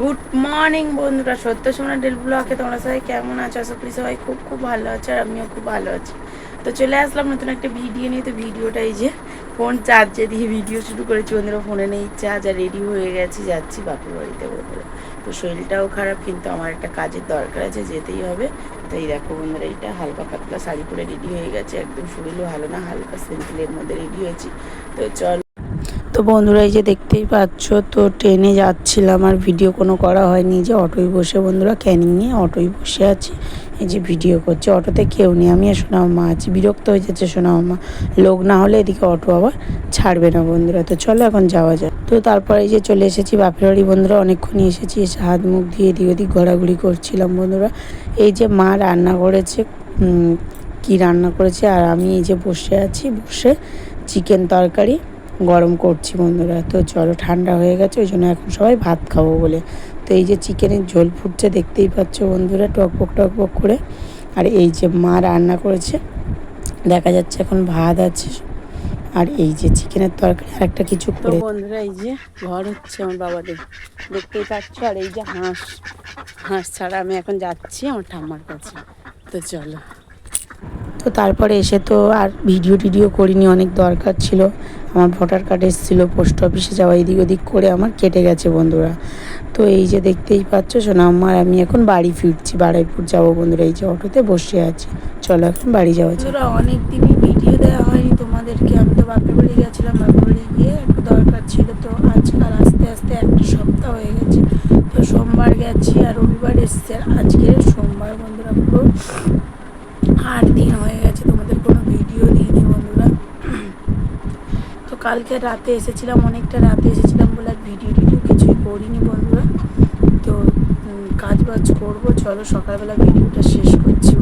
Good morning বন্ধুরা। সত্য সোনা ডেল ব্লকে তোমরা সবাই কেমন আছো? আশা করি সবাই খুব খুব ভালো আছে আর আমিও খুব ভালো আছি। তো চলে আসলাম নতুন একটা ভিডিও নিয়ে। তো ভিডিওটা এই যে ফোন চার্জে দিয়ে ভিডিও শুরু করেছি। বন্ধুরা ফোনে নেই চার্জ আর রেডি হয়ে গেছি। যাচ্ছি বাপের বাড়িতে বন্ধুরা। তো শরীরটাও খারাপ, কিন্তু আমার একটা কাজের দরকার আছে, যেতেই হবে। তো এই দেখো বন্ধুরা, এইটা হালকা পাতলা শাড়ি পরে রেডি হয়ে গেছে। একদম শরীরও ভালো না, হালকা সিম্পলের মধ্যে রেডি হয়েছি। তো চল তো বন্ধুরা এই যে দেখতেই পাচ্ছ, তো ট্রেনে যাচ্ছিলাম আর ভিডিও কোনো করা হয়নি। যে অটোয় বসে বন্ধুরা ক্যানিং নিয়ে অটোয় বসে আছি। এই যে ভিডিও করছে। অটোতে কেউ নেই। আমি আর সোনা মা আছি। বিরক্ত হয়ে যাচ্ছে সোনা মা লোক না হলে এদিকে অটো আবার ছাড়বে না বন্ধুরা। তো চলো এখন যাওয়া যায় তো তারপরে এই যে চলে এসেছি বাপের বাড়ি বন্ধুরা। অনেকক্ষণই এসেছি। এসে হাত মুখ দিয়ে এদিক ওদিক ঘোরাঘুরি করছিলাম বন্ধুরা। এই যে মা রান্না করেছে কি রান্না করেছে? আর আমি এই যে বসে আছি। বসে চিকেন তরকারি। গরম করছি বন্ধুরা। তো চলো ঠান্ডা হয়ে গেছে ওই জন্য এখন সবাই ভাত খাব বলে। তো এই যে চিকেনের ঝোল ফুটছে দেখতেই পাচ্ছ বন্ধুরা টকবক টকবক করে। আর এই যে মা রান্না করেছে দেখা যাচ্ছে এখন ভাত আছে। আর এই যে চিকেনের তরকারি আর একটা কিছু করে। বন্ধুরা এই যে ঘর হচ্ছে আমার বাবাদের। দেখতেই পাচ্ছ আর এই যে হাঁস হাঁস ছাড়া আমি এখন যাচ্ছি আমার ঠাম্মার কাছে। তো চলো। তো তারপরে এসে তো আর ভিডিও টিডিও করিনি অনেক দরকার ছিল। আমার ভোটার কার্ড এসেছিল, পোস্ট অফিসে যাওয়া, এদিক ওদিক করে আমার কেটে গেছে বন্ধুরা। তো এই যে দেখতেই পাচ্ছ শোনা আমার আমি এখন বাড়ি ফিরছি বাড়াইপুর যাব বন্ধুরা, এই যে অটোতে বসে আছি। চলো এখন বাড়ি যাওয়া বন্ধুরা অনেক দিনই ভিডিও দেওয়া হয়নি তোমাদেরকে, আমি তো বাপের বাড়ি গেছিলাম, বাপের বাড়ি গিয়ে একটু দরকার ছিল, তো আজকাল আস্তে আস্তে একটা সপ্তাহ হয়ে গেছে, তো সোমবার গেছি আর রবিবার এসছে আজকে সোমবার বন্ধুরা পুরো আট দিন হয়ে কালকে রাতে এসেছিলাম, অনেকটা রাতে এসেছিলাম বলে আর ভিডিও টিডিও কিছুই করিনি বন্ধুরা। তো কাজ বাজ করব, চলো সকালবেলা ভিডিওটা শেষ করছি।